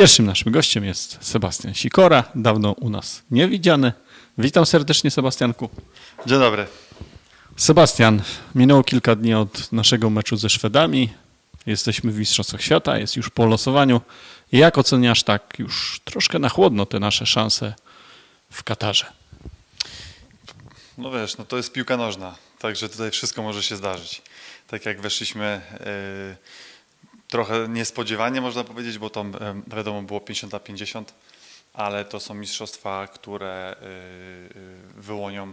Pierwszym naszym gościem jest Sebastian Sikora, dawno u nas niewidziany. Witam serdecznie, Sebastianku. Dzień dobry. Sebastian, minęło kilka dni od naszego meczu ze Szwedami. Jesteśmy w Mistrzostwach Świata, jest już po losowaniu. Jak oceniasz tak już troszkę na chłodno te nasze szanse w Katarze? No wiesz, no to jest piłka nożna, także tutaj wszystko może się zdarzyć. Tak jak weszliśmy e, trochę niespodziewanie można powiedzieć, bo to wiadomo było 50 na 50, ale to są mistrzostwa, które e, e, wyłonią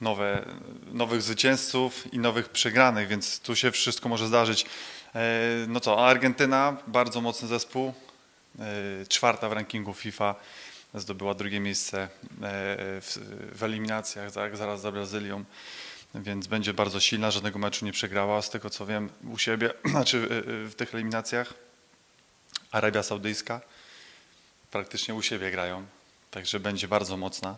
nowe, nowych zwycięzców i nowych przegranych, więc tu się wszystko może zdarzyć. E, no co, Argentyna, bardzo mocny zespół, e, czwarta w rankingu FIFA, zdobyła drugie miejsce e, w, w eliminacjach, tak, zaraz za Brazylią, więc będzie bardzo silna, żadnego meczu nie przegrała, z tego co wiem u siebie, znaczy e, e, w tych eliminacjach. Arabia Saudyjska praktycznie u siebie grają, także będzie bardzo mocna,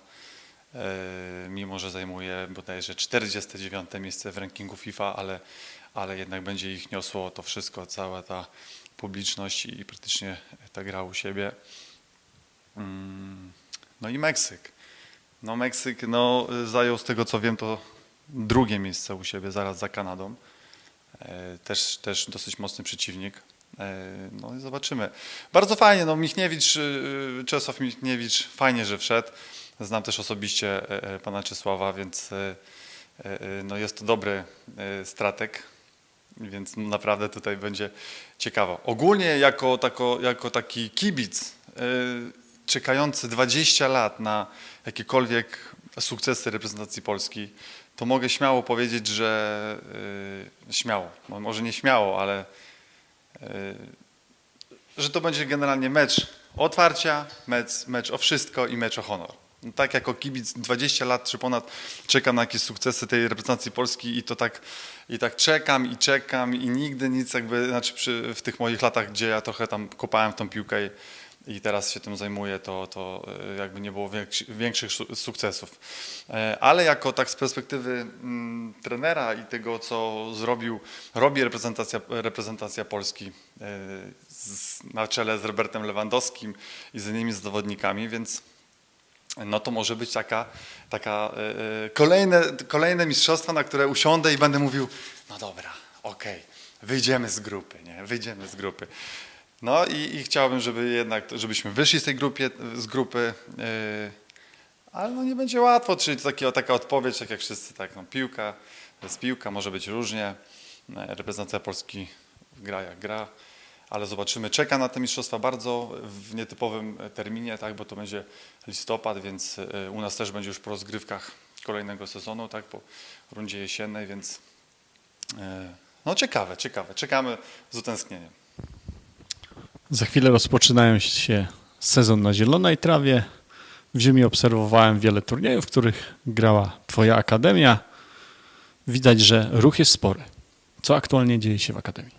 e, mimo że zajmuje bodajże 49 miejsce w rankingu FIFA, ale, ale jednak będzie ich niosło to wszystko, cała ta publiczność i praktycznie ta gra u siebie. Mm, No i Meksyk. No Meksyk no, zajął z tego co wiem to drugie miejsce u siebie zaraz za Kanadą. E, Też, też dosyć mocny przeciwnik. E, No i zobaczymy. Bardzo fajnie, no Michniewicz, y, Czesław Michniewicz, fajnie, że wszedł. Znam też osobiście e, e, pana Czesława, więc e, e, e, no jest to dobry e, strateg, więc naprawdę tutaj będzie ciekawo. Ogólnie jako, tako, jako taki kibic czekający 20 lat na jakiekolwiek sukcesy reprezentacji Polski, to mogę śmiało powiedzieć, że y, śmiało, mo- może nie śmiało, ale y, że to będzie generalnie mecz otwarcia, mecz, mecz o wszystko i mecz o honor. No tak jako kibic 20 lat czy ponad czekam na jakieś sukcesy tej reprezentacji Polski i to tak, i tak czekam i czekam i nigdy nic jakby, znaczy przy, w tych moich latach, gdzie ja trochę tam kopałem w tą piłkę i, i teraz się tym zajmuję, to, to y, jakby nie było większy, większych su- sukcesów. E, Ale jako tak z perspektywy mm, trenera i tego, co zrobił, robi reprezentacja, reprezentacja Polski e, z, na czele z Robertem Lewandowskim i z innymi zawodnikami, więc no to może być taka, taka e, e, kolejne, kolejne mistrzostwa, na które usiądę i będę mówił, no dobra, okej, wyjdziemy z grupy, nie, wyjdziemy z grupy. No i, i chciałbym, żeby jednak, żebyśmy wyszli z tej grupie, z grupy, e, ale no nie będzie łatwo, czyli taka, taka odpowiedź, tak jak wszyscy, tak, no piłka, jest piłka, może być różnie, E, reprezentacja Polski gra jak gra, ale zobaczymy. Czeka na te mistrzostwa bardzo w nietypowym terminie, tak, bo to będzie listopad, więc e, u nas też będzie już po rozgrywkach kolejnego sezonu, tak, po rundzie jesiennej, więc no ciekawe, ciekawe. Czekamy z utęsknieniem. Za chwilę rozpoczynają się sezon na zielonej trawie. W ziemi obserwowałem wiele turniejów, w których grała Twoja akademia. Widać, że ruch jest spory. Co aktualnie dzieje się w akademii?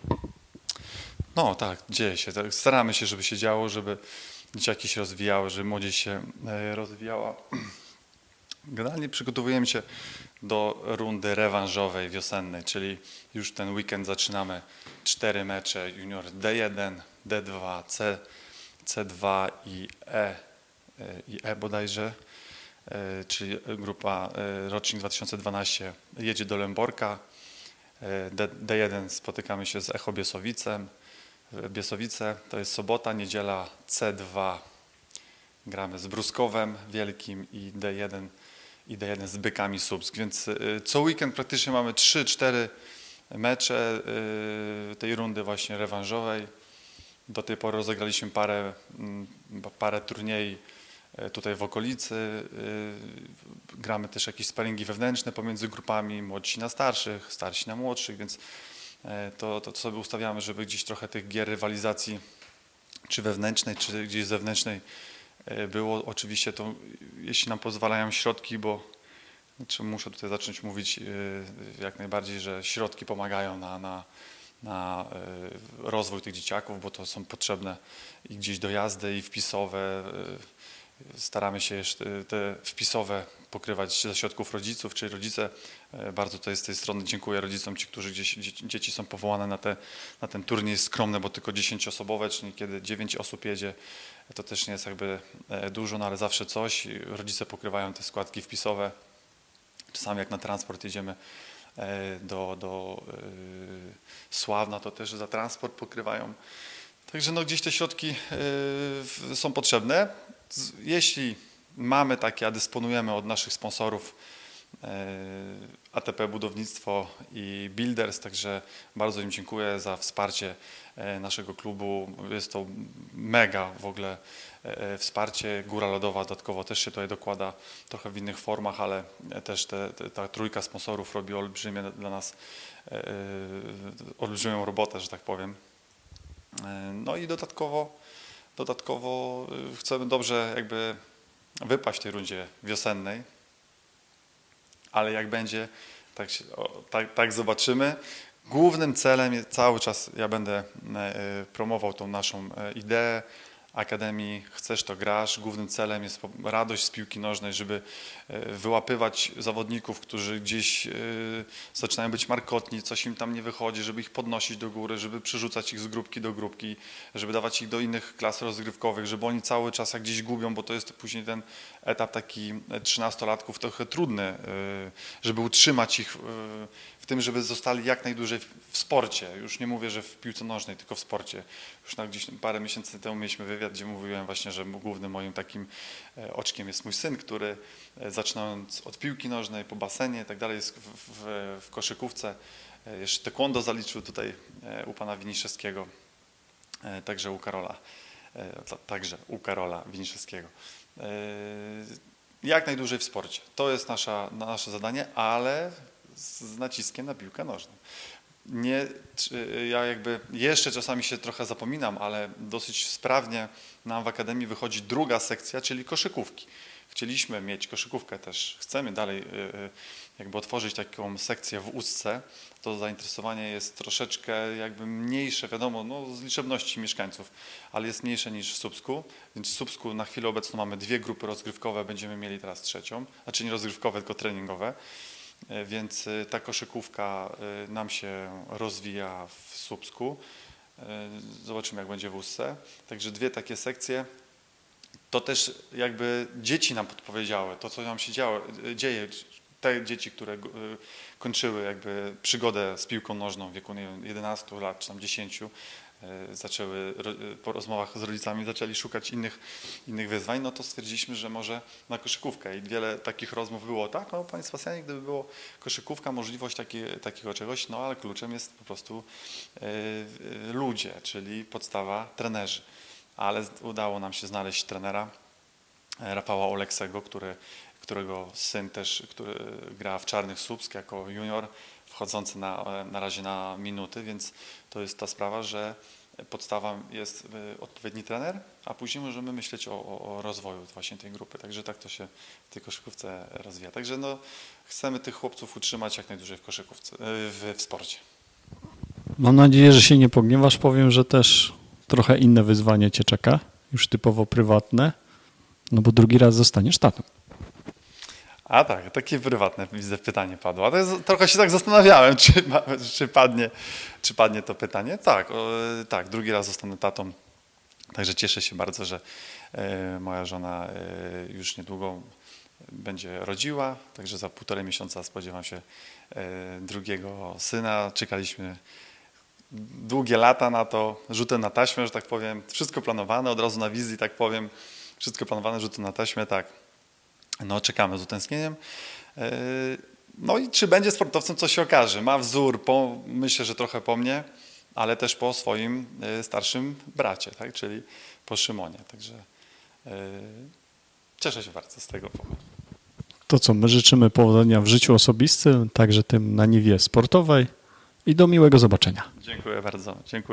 No tak, dzieje się. Tak, Staramy się, żeby się działo, żeby dzieciaki się rozwijały, żeby młodzież się e, rozwijała. Generalnie przygotowujemy się do rundy rewanżowej, wiosennej, czyli już ten weekend zaczynamy cztery mecze junior D1, D2, C, C2 i E, e, i E bodajże, e, czyli grupa e, rocznik 2012 jedzie do Lęborka, D, D1 spotykamy się z Echo Biesowicem. Biesowice to jest sobota, niedziela C2 gramy z Bruskowem Wielkim i D1 i D1 z Bykami Słupsk. Więc co weekend praktycznie mamy 3-4 mecze tej rundy właśnie rewanżowej. Do tej pory rozegraliśmy parę, mm, parę turniej e, tutaj w okolicy. e, Gramy też jakieś sparingi wewnętrzne pomiędzy grupami, młodsi na starszych, starsi na młodszych, więc e, to, to sobie ustawiamy, żeby gdzieś trochę tych gier rywalizacji czy wewnętrznej, czy gdzieś zewnętrznej było. Oczywiście to, jeśli nam pozwalają środki, bo znaczy muszę tutaj zacząć mówić jak najbardziej, że środki pomagają na, na, na e, rozwój tych dzieciaków, bo to są potrzebne i gdzieś dojazdy i wpisowe, e, Staramy się jeszcze te wpisowe pokrywać ze środków rodziców, czyli rodzice, e, bardzo tutaj z tej strony dziękuję rodzicom, ci, którzy gdzieś, dzie- dzieci są powołane na, te, na ten turniej skromny, bo tylko 10-osobowe, czyli kiedy 9 osób jedzie, to też nie jest jakby e, dużo, no ale zawsze coś. Rodzice pokrywają te składki wpisowe. Czasami jak na transport jedziemy e, do, do e, Sławna, to też za transport pokrywają. Także no gdzieś te środki e, są potrzebne. Jeśli mamy takie, a dysponujemy od naszych sponsorów e, ATP Budownictwo i Builders, także bardzo im dziękuję za wsparcie e, naszego klubu. Jest to mega w ogóle e, wsparcie. Góra Lodowa dodatkowo też się tutaj dokłada trochę w innych formach, ale też te, te, ta trójka sponsorów robi olbrzymie dla nas e, olbrzymią robotę, że tak powiem. E, No i dodatkowo, dodatkowo chcemy dobrze jakby wypaść w tej rundzie wiosennej, ale jak będzie, tak, się, o, tak, tak zobaczymy. Głównym celem cały czas, ja będę e, promował tą naszą e, ideę Akademii Chcesz to grasz. Głównym celem jest radość z piłki nożnej, żeby e, wyłapywać zawodników, którzy gdzieś e, zaczynają być markotni, coś im tam nie wychodzi, żeby ich podnosić do góry, żeby przerzucać ich z grupki do grupki, żeby dawać ich do innych klas rozgrywkowych, żeby oni cały czas jak gdzieś gubią, bo to jest później ten etap taki e, trzynastolatków trochę trudny, żeby utrzymać ich tym, żeby zostali jak najdłużej w- sporcie. Już nie mówię, że w piłce nożnej, tylko w sporcie. Już gdzieś parę miesięcy temu mieliśmy wywiad, gdzie mówiłem właśnie, że głównym moim takim e, oczkiem jest mój syn, który e, zaczynając od piłki nożnej po basenie i tak dalej jest w, w, w koszykówce. E, Jeszcze taekwondo zaliczył tutaj u pana Winiszewskiego, także u Karola. Ta- Także u Karola Winiszewskiego. Jak najdłużej w sporcie. To jest nasza, nasze zadanie, ale z naciskiem na piłkę nożną. Nie, ja jakby jeszcze czasami się trochę zapominam, ale dosyć sprawnie nam w Akademii wychodzi druga sekcja, czyli koszykówki. Chcieliśmy mieć koszykówkę też, chcemy dalej y, y, jakby otworzyć taką sekcję w Ustce. To zainteresowanie jest troszeczkę jakby mniejsze, wiadomo, no, z liczebności mieszkańców, ale jest mniejsze niż w Słupsku, więc w Słupsku na chwilę obecną mamy dwie grupy rozgrywkowe, będziemy mieli teraz trzecią, znaczy nie rozgrywkowe, tylko treningowe. E, Więc e, ta koszykówka e, nam się rozwija w Słupsku. Zobaczymy, jak będzie w Ustce. Także dwie takie sekcje. To też jakby dzieci nam podpowiedziały, to co nam się działo, dzieje. Te dzieci, które e, kończyły jakby przygodę z piłką nożną w wieku nie wiem, 11 lat czy tam 10, e, zaczęły e, po rozmowach z rodzicami zaczęli szukać innych, innych wyzwań, no to stwierdziliśmy, że może na koszykówkę i wiele takich rozmów było, tak, no Panie Sebastianie, gdyby było koszykówka, możliwość takie, takiego czegoś, no ale kluczem jest po prostu e, ludzie, czyli podstawa trenerzy. Ale udało nam się znaleźć trenera, e, Rafała Oleksego, który, którego syn też, gra w Czarnych Słupsk jako junior, wchodzący na, e, na razie na minuty, więc to jest ta sprawa, że podstawą jest e, odpowiedni trener, a później możemy myśleć o, o, o rozwoju właśnie tej grupy. Także tak to się w tej koszykówce rozwija. Także no, chcemy tych chłopców utrzymać jak najdłużej w koszykówce, e, w, w sporcie. Mam nadzieję, że się nie pogniewasz. Powiem, że też trochę inne wyzwanie cię czeka, już typowo prywatne, no bo drugi raz zostaniesz tatą. A tak, takie prywatne widzę pytanie padło. To jest, trochę się tak zastanawiałem, czy, czy, padnie, czy padnie to pytanie. Tak, o, tak, drugi raz zostanę tatą. Także cieszę się bardzo, że e, moja żona e, już niedługo będzie rodziła. Także za półtorej miesiąca spodziewam się e, drugiego syna. Czekaliśmy długie lata na to, rzutem na taśmę, że tak powiem. Wszystko planowane, od razu na wizji, tak powiem. Wszystko planowane, rzutem na taśmę, tak. No, czekamy z utęsknieniem. Yy, No i czy będzie sportowcem, co się okaże. Ma wzór, po, myślę, że trochę po mnie, ale też po swoim yy, starszym bracie, tak? czyli po Szymonie. Także yy, cieszę się bardzo z tego powodu. To co, my życzymy powodzenia w życiu osobistym, także tym na niwie sportowej i do miłego zobaczenia. Dziękuję bardzo. Dziękuję.